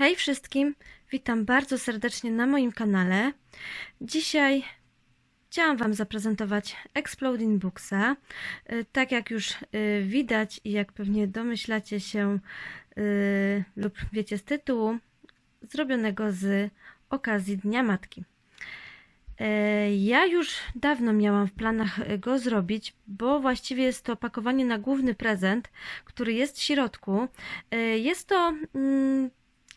Hej wszystkim, witam bardzo serdecznie na moim kanale. Dzisiaj chciałam Wam zaprezentować Exploding Booksa. Y, Tak jak już y, widać i jak pewnie domyślacie się y, lub wiecie z tytułu, zrobionego z okazji Dnia Matki. Ja już dawno miałam w planach go zrobić, bo właściwie jest to opakowanie na główny prezent, który jest w środku. Jest to mm,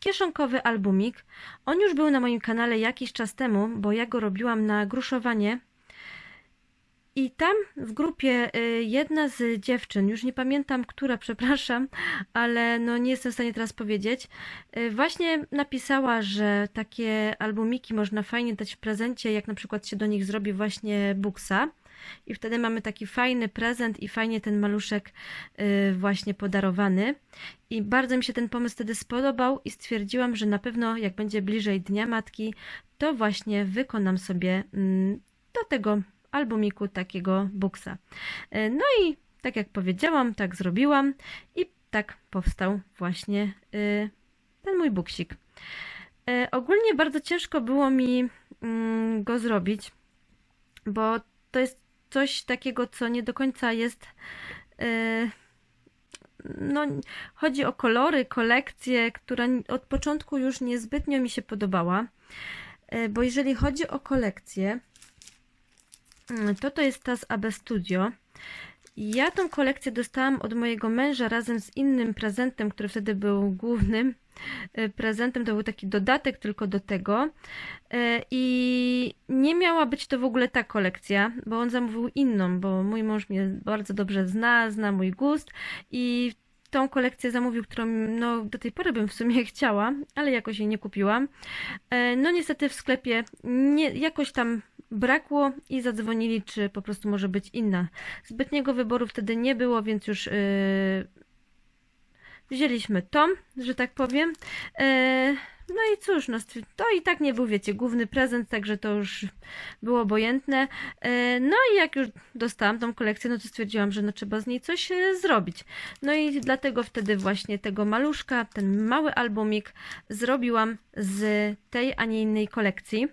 kieszonkowy albumik. On już był na moim kanale jakiś czas temu, bo ja go robiłam na gruszowanie. I tam w grupie y, jedna z dziewczyn, już nie pamiętam która, przepraszam, ale no nie jestem w stanie teraz powiedzieć, y, właśnie napisała, że takie albumiki można fajnie dać w prezencie, jak na przykład się do nich zrobi właśnie buksa. I wtedy mamy taki fajny prezent i fajnie ten maluszek y, właśnie podarowany. I bardzo mi się ten pomysł wtedy spodobał i stwierdziłam, że na pewno jak będzie bliżej Dnia Matki, to właśnie wykonam sobie mm, do tego albumiku takiego buksa. E, No i tak jak powiedziałam, tak zrobiłam i tak powstał właśnie y, ten mój buksik. Ogólnie bardzo ciężko było mi mm, go zrobić, bo to jest coś takiego, co nie do końca jest. e, No, chodzi o kolory, kolekcję, która od początku już niezbytnio mi się podobała. E, Bo jeżeli chodzi o kolekcję, Mm, to to jest ta z AB Studio. Ja tą kolekcję dostałam od mojego męża razem z innym prezentem, który wtedy był głównym prezentem. To był taki dodatek tylko do tego. E, I nie miała być to w ogóle ta kolekcja, bo on zamówił inną, bo mój mąż mnie bardzo dobrze zna, zna mój gust i tą kolekcję zamówił, którą no, do tej pory bym w sumie chciała, ale jakoś jej nie kupiłam. E, No niestety w sklepie nie, jakoś tam brakło i zadzwonili, czy po prostu może być inna. Zbytniego wyboru wtedy nie było, więc już yy, wzięliśmy tą, że tak powiem. Yy, no i cóż, no, to i tak nie był, wiecie, główny prezent, także to już było obojętne. Yy, no i jak już dostałam tą kolekcję, no to stwierdziłam, że no trzeba z niej coś yy, zrobić. No i dlatego wtedy właśnie tego maluszka, ten mały albumik zrobiłam z tej, a nie innej kolekcji.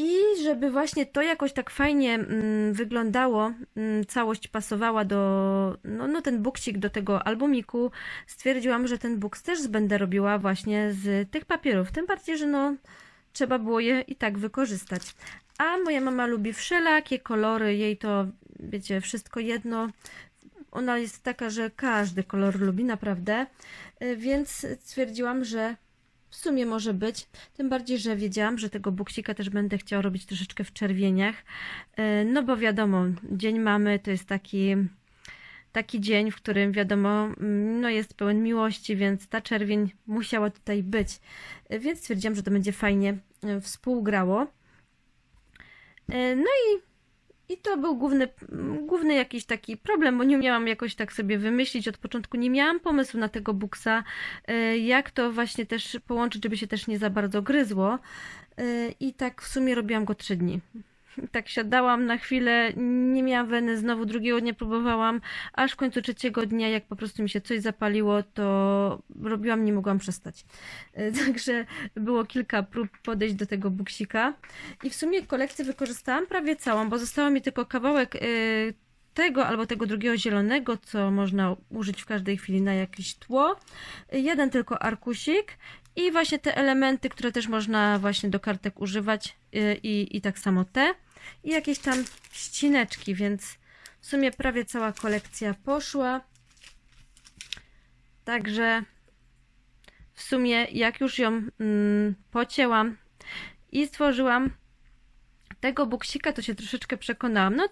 I żeby właśnie to jakoś tak fajnie mm, wyglądało, mm, całość pasowała do, no, no ten buksik do tego albumiku, stwierdziłam, że ten buks też będę robiła właśnie z tych papierów. Tym bardziej, że no trzeba było je i tak wykorzystać. A moja mama lubi wszelakie kolory, jej to, wiecie, wszystko jedno. Ona jest taka, że każdy kolor lubi naprawdę, Y, więc stwierdziłam, że w sumie może być. Tym bardziej, że wiedziałam, że tego buksika też będę chciała robić troszeczkę w czerwieniach. E, No bo wiadomo, Dzień Mamy to jest taki, taki dzień, w którym wiadomo, mm, no jest pełen miłości, więc ta czerwień musiała tutaj być. E, Więc stwierdziłam, że to będzie fajnie e, współgrało. No i i to był główny, główny jakiś taki problem, bo nie umiałam jakoś tak sobie wymyślić. Od początku nie miałam pomysłu na tego buksa, e, jak to właśnie też połączyć, żeby się też nie za bardzo gryzło. E, I tak w sumie robiłam go trzy dni. Tak siadałam na chwilę, nie miałam weny, znowu drugiego dnia próbowałam, aż w końcu trzeciego dnia, jak po prostu mi się coś zapaliło, to robiłam, nie mogłam przestać. E, Także było kilka prób podejść do tego buksika. I w sumie kolekcję wykorzystałam prawie całą, bo zostało mi tylko kawałek y, tego albo tego drugiego zielonego, co można użyć w każdej chwili na jakieś tło. Jeden tylko arkusik i właśnie te elementy, które też można właśnie do kartek używać y, i, i tak samo te. I jakieś tam ścineczki, więc w sumie prawie cała kolekcja poszła. Także w sumie jak już ją mm, pocięłam i stworzyłam tego buksika, to się troszeczkę przekonałam. No,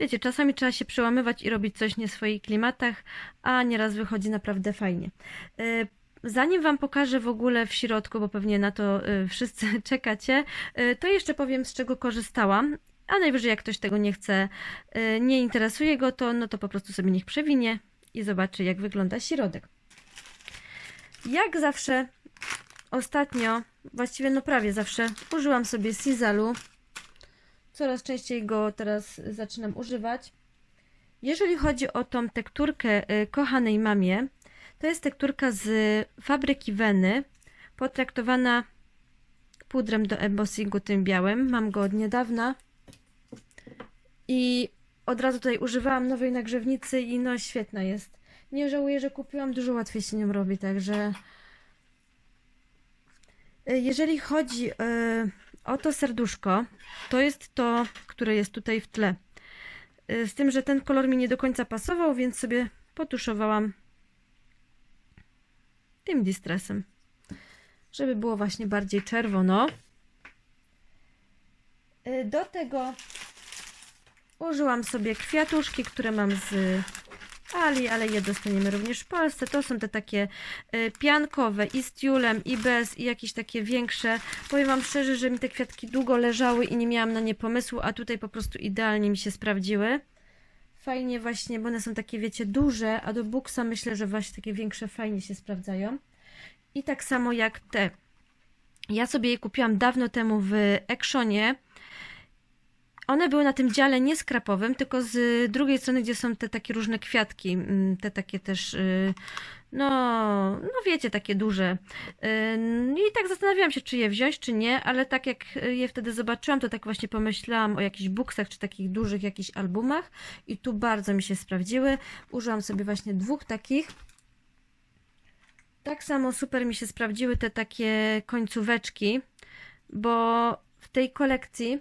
wiecie, czasami trzeba się przełamywać i robić coś nie w swoich klimatach, a nieraz wychodzi naprawdę fajnie. Y, Zanim Wam pokażę w ogóle w środku, bo pewnie na to y, wszyscy czekacie, y, to jeszcze powiem z czego korzystałam. A najwyżej jak ktoś tego nie chce, nie interesuje go to, no to po prostu sobie niech przewinie i zobaczy jak wygląda środek. Jak zawsze ostatnio, właściwie no prawie zawsze, użyłam sobie Sizalu. Coraz częściej go teraz zaczynam używać. Jeżeli chodzi o tą tekturkę y, kochanej mamie, To jest tekturka z fabryki Weny, potraktowana pudrem do embossingu tym białym. Mam go od niedawna. I od razu tutaj używałam nowej nagrzewnicy i no świetna jest. Nie żałuję, że kupiłam, dużo łatwiej się nią robi, także... Y, Jeżeli chodzi y, o to serduszko, to jest to, które jest tutaj w tle. Y, Z tym, że ten kolor mi nie do końca pasował, więc sobie potuszowałam tym distressem, żeby było właśnie bardziej czerwono. Y, Do tego użyłam sobie kwiatuszki, które mam z Ali, ale je dostaniemy również w Polsce. To są te takie y, piankowe i z tiulem, i bez, i jakieś takie większe. Powiem Wam szczerze, że mi te kwiatki długo leżały i nie miałam na nie pomysłu, a tutaj po prostu idealnie mi się sprawdziły. Fajnie właśnie, bo one są takie, wiecie, duże, a do buksa myślę, że właśnie takie większe fajnie się sprawdzają. I tak samo jak te. Ja sobie je kupiłam dawno temu w Actionie. One były na tym dziale nie skrapowym, tylko z drugiej strony, gdzie są te takie różne kwiatki, mm, te takie też, y, no, no wiecie, takie duże. Y, I tak zastanawiałam się, czy je wziąć, czy nie, ale tak jak je wtedy zobaczyłam, to tak właśnie pomyślałam o jakichś buksach, czy takich dużych jakichś albumach i tu bardzo mi się sprawdziły. Użyłam sobie właśnie dwóch takich. Tak samo super mi się sprawdziły te takie końcóweczki, bo w tej kolekcji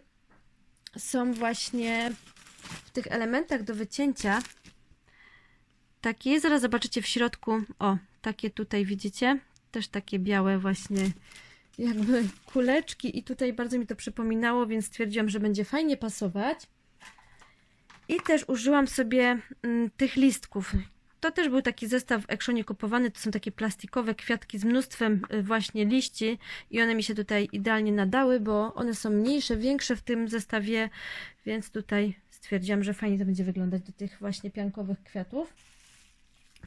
są właśnie w tych elementach do wycięcia takie, zaraz zobaczycie w środku, o, takie tutaj widzicie, też takie białe właśnie jakby kuleczki i tutaj bardzo mi to przypominało, więc stwierdziłam, że będzie fajnie pasować. I też użyłam sobie mm, tych listków. To też był taki zestaw w Actionie kupowany, to są takie plastikowe kwiatki z mnóstwem y, właśnie liści i one mi się tutaj idealnie nadały, bo one są mniejsze, większe w tym zestawie, więc tutaj stwierdziłam, że fajnie to będzie wyglądać do tych właśnie piankowych kwiatów.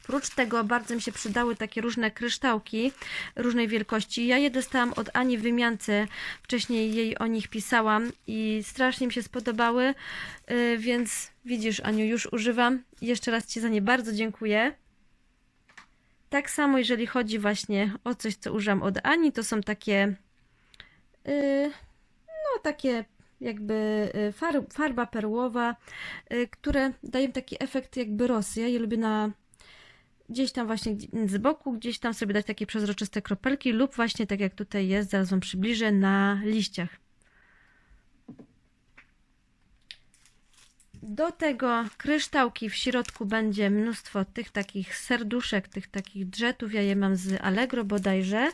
Oprócz tego bardzo mi się przydały takie różne kryształki różnej wielkości. Ja je dostałam od Ani wymiance. Wcześniej jej o nich pisałam i strasznie mi się spodobały, yy, więc widzisz Aniu, już używam. Jeszcze raz Ci za nie bardzo dziękuję. Tak samo jeżeli chodzi właśnie o coś, co używam od Ani, to są takie yy, no takie jakby far, farba perłowa, które dają taki efekt jakby rosy. Ja je lubię na gdzieś tam właśnie z boku, gdzieś tam sobie dać takie przezroczyste kropelki lub właśnie tak jak tutaj jest, zaraz Wam przybliżę, na liściach. Do tego kryształki w środku będzie mnóstwo tych takich serduszek, tych takich drzetów. Ja je mam z Allegro bodajże.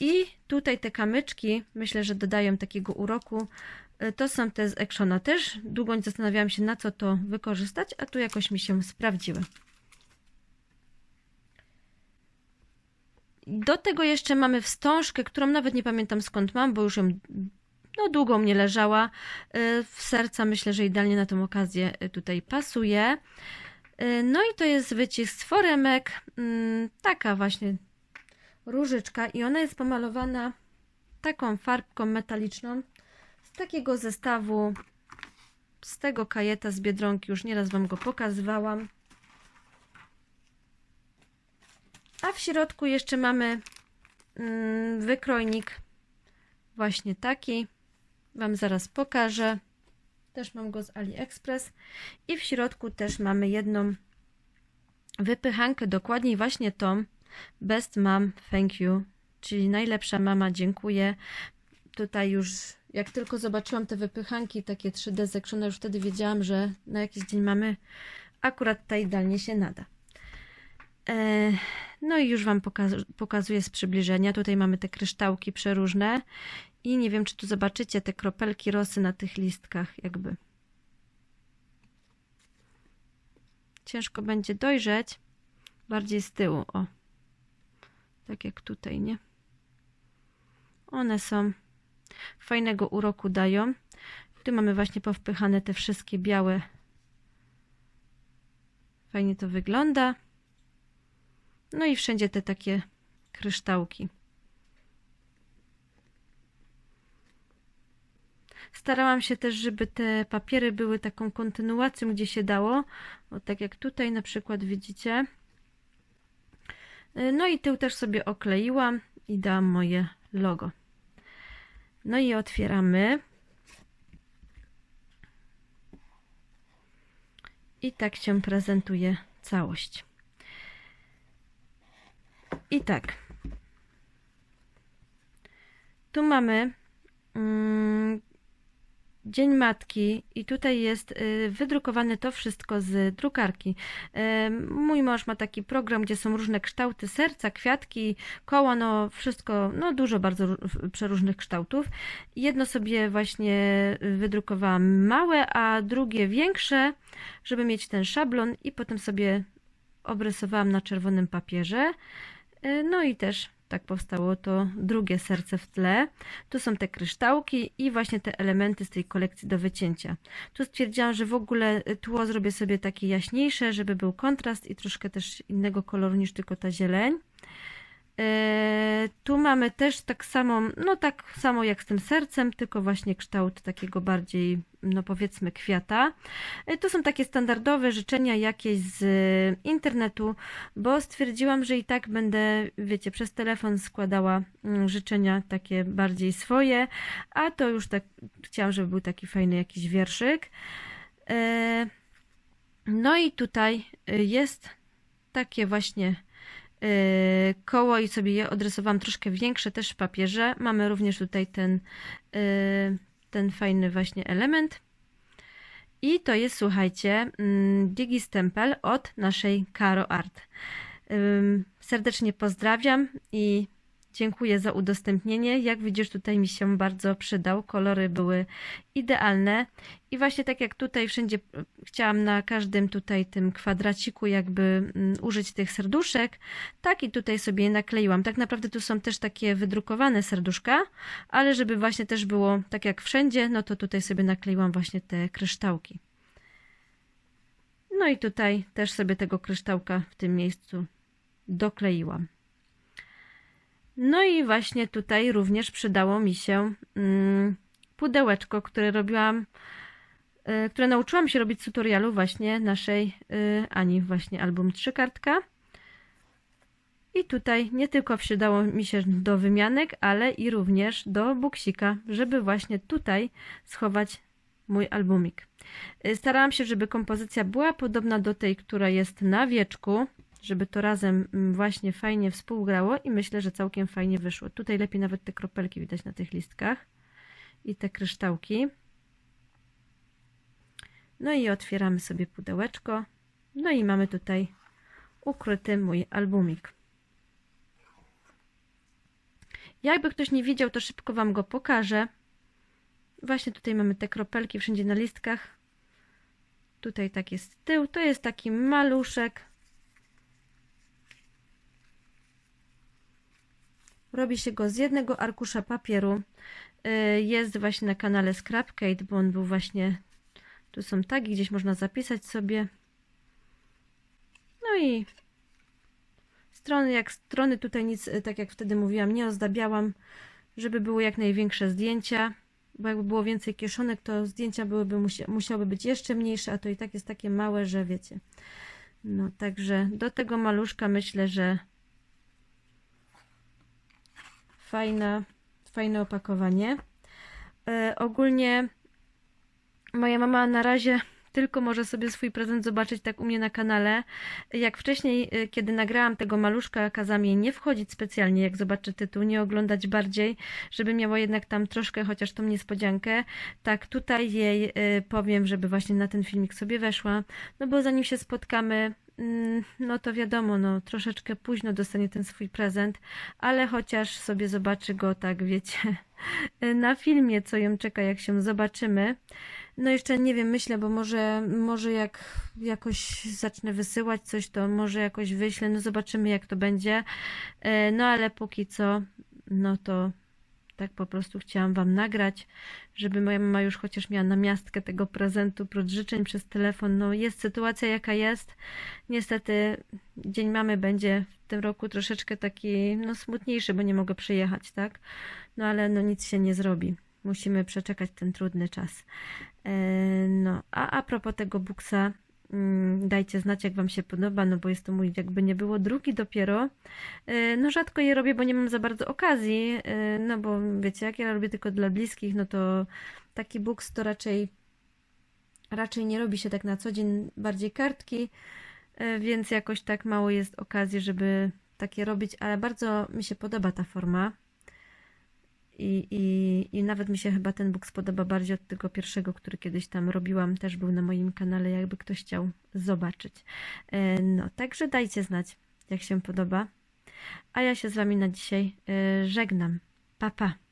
I tutaj te kamyczki, myślę, że dodają takiego uroku. Y, To są te z Actiona też. Długo zastanawiałam się, na co to wykorzystać, a tu jakoś mi się sprawdziły. Do tego jeszcze mamy wstążkę, którą nawet nie pamiętam skąd mam, bo już ją no, długo mnie leżała. Y, W serca myślę, że idealnie na tą okazję y, tutaj pasuje. Y, No i to jest wycisk z foremek. mm, Taka właśnie różyczka i ona jest pomalowana taką farbką metaliczną z takiego zestawu z tego kajeta z Biedronki. Już nieraz Wam go pokazywałam. A w środku jeszcze mamy mm, wykrojnik właśnie taki. Wam zaraz pokażę. Też mam go z AliExpress. I w środku też mamy jedną wypychankę, dokładniej właśnie tą Best Mom Thank You, czyli najlepsza mama, dziękuję. Tutaj już jak tylko zobaczyłam te wypychanki takie 3D zekrzone, już wtedy wiedziałam, że na jakiś dzień mamy akurat ta idealnie się nada. E, No i już Wam pokaz- pokazuję z przybliżenia. Tutaj mamy te kryształki przeróżne i nie wiem, czy tu zobaczycie te kropelki rosy na tych listkach, jakby. Ciężko będzie dojrzeć, bardziej z tyłu, o. Tak jak tutaj, nie? One są fajnego uroku dają. Tu mamy właśnie powpychane te wszystkie białe. Fajnie to wygląda. No i wszędzie te takie kryształki. Starałam się też, żeby te papiery były taką kontynuacją, gdzie się dało. O, tak jak tutaj na przykład widzicie. Y, No i tył też sobie okleiłam i dałam moje logo. No i otwieramy. I tak się prezentuje całość. I tak. Tu mamy mm, Dzień Matki i tutaj jest y, wydrukowane to wszystko z drukarki. Y, Mój mąż ma taki program, gdzie są różne kształty serca, kwiatki, koła, no wszystko, no dużo bardzo ró- przeróżnych kształtów. Jedno sobie właśnie wydrukowałam małe, a drugie większe, żeby mieć ten szablon i potem sobie obrysowałam na czerwonym papierze. Y, No i też tak powstało to drugie serce w tle. Tu są te kryształki i właśnie te elementy z tej kolekcji do wycięcia. Tu stwierdziłam, że w ogóle tło zrobię sobie takie jaśniejsze, żeby był kontrast i troszkę też innego koloru niż tylko ta zieleń. E, tu mamy też tak samo, no tak samo jak z tym sercem, tylko właśnie kształt takiego bardziej, no powiedzmy, kwiata. E, to są takie standardowe życzenia jakieś z internetu, bo stwierdziłam, że i tak będę, wiecie, przez telefon składała mm, życzenia takie bardziej swoje, a to już tak chciałam, żeby był taki fajny jakiś wierszyk. E, No i tutaj jest takie właśnie koło i sobie je odrysowałam troszkę większe też w papierze. Mamy również tutaj ten, y, ten fajny właśnie element. I to jest, słuchajcie, mm, Digi Stempel od naszej Caro Art. Serdecznie pozdrawiam i dziękuję za udostępnienie. Jak widzisz, tutaj mi się bardzo przydał. Kolory były idealne. I właśnie tak jak tutaj wszędzie e, chciałam na każdym tutaj tym kwadraciku jakby mm, użyć tych serduszek, tak i tutaj sobie nakleiłam. Tak naprawdę tu są też takie wydrukowane serduszka, ale żeby właśnie też było tak jak wszędzie, no to tutaj sobie nakleiłam właśnie te kryształki. No i tutaj też sobie tego kryształka w tym miejscu dokleiłam. No i właśnie tutaj również przydało mi się mm, pudełeczko, które robiłam, y, które nauczyłam się robić z tutorialu właśnie naszej y, Ani, właśnie album trzykartka. I tutaj nie tylko przydało mi się do wymianek, ale i również do buksika, żeby właśnie tutaj schować mój albumik. Y, Starałam się, żeby kompozycja była podobna do tej, która jest na wieczku, żeby to razem mm, właśnie fajnie współgrało i myślę, że całkiem fajnie wyszło. Tutaj lepiej nawet te kropelki widać na tych listkach i te kryształki. No i otwieramy sobie pudełeczko. No i mamy tutaj ukryty mój albumik. Jakby ktoś nie widział, to szybko Wam go pokażę. Właśnie tutaj mamy te kropelki wszędzie na listkach. Tutaj tak jest tył. To jest taki maluszek. Robi się go z jednego arkusza papieru. Y, Jest właśnie na kanale Scrapcade, bo on był właśnie. Tu są tagi, gdzieś można zapisać sobie. No i strony, jak strony tutaj nic, y, tak jak wtedy mówiłam, nie ozdabiałam, żeby były jak największe zdjęcia, bo jakby było więcej kieszonek, to zdjęcia byłyby, musia, musiały być jeszcze mniejsze, a to i tak jest takie małe, że wiecie. No także do tego maluszka myślę, że fajna, fajne opakowanie. E, ogólnie moja mama na razie tylko może sobie swój prezent zobaczyć tak u mnie na kanale. Jak wcześniej, e, kiedy nagrałam tego maluszka, kazałam jej nie wchodzić specjalnie, jak zobaczy tytuł, nie oglądać bardziej, żeby miała jednak tam troszkę chociaż tą niespodziankę. Tak, tutaj jej e, powiem, żeby właśnie na ten filmik sobie weszła, no bo zanim się spotkamy, no to wiadomo, no troszeczkę późno dostanie ten swój prezent, ale chociaż sobie zobaczy go, tak wiecie, na filmie, co ją czeka, jak się zobaczymy. No jeszcze nie wiem, myślę, bo może, może jak jakoś zacznę wysyłać coś, to może jakoś wyślę, no zobaczymy jak to będzie. E, No ale póki co, no to tak po prostu chciałam Wam nagrać, żeby moja mama już chociaż miała namiastkę tego prezentu, prócz życzeń przez telefon. No jest sytuacja jaka jest. Niestety Dzień Mamy będzie w tym roku troszeczkę taki, no smutniejszy, bo nie mogę przyjechać, tak? No ale no nic się nie zrobi. Musimy przeczekać ten trudny czas. E, No, a a propos tego buksa, Dajcie znać, jak Wam się podoba, no bo jest to mój, jakby nie było, drugi dopiero. E, No rzadko je robię, bo nie mam za bardzo okazji, e, no bo wiecie, jak ja robię tylko dla bliskich, no to taki books to raczej raczej nie robi się tak na co dzień, bardziej kartki, e, więc jakoś tak mało jest okazji, żeby takie robić, ale bardzo mi się podoba ta forma. I, i, I nawet mi się chyba ten book spodoba bardziej od tego pierwszego, który kiedyś tam robiłam, też był na moim kanale, jakby ktoś chciał zobaczyć. E, No, także dajcie znać, jak się podoba. A ja się z Wami na dzisiaj e, żegnam. Pa, pa.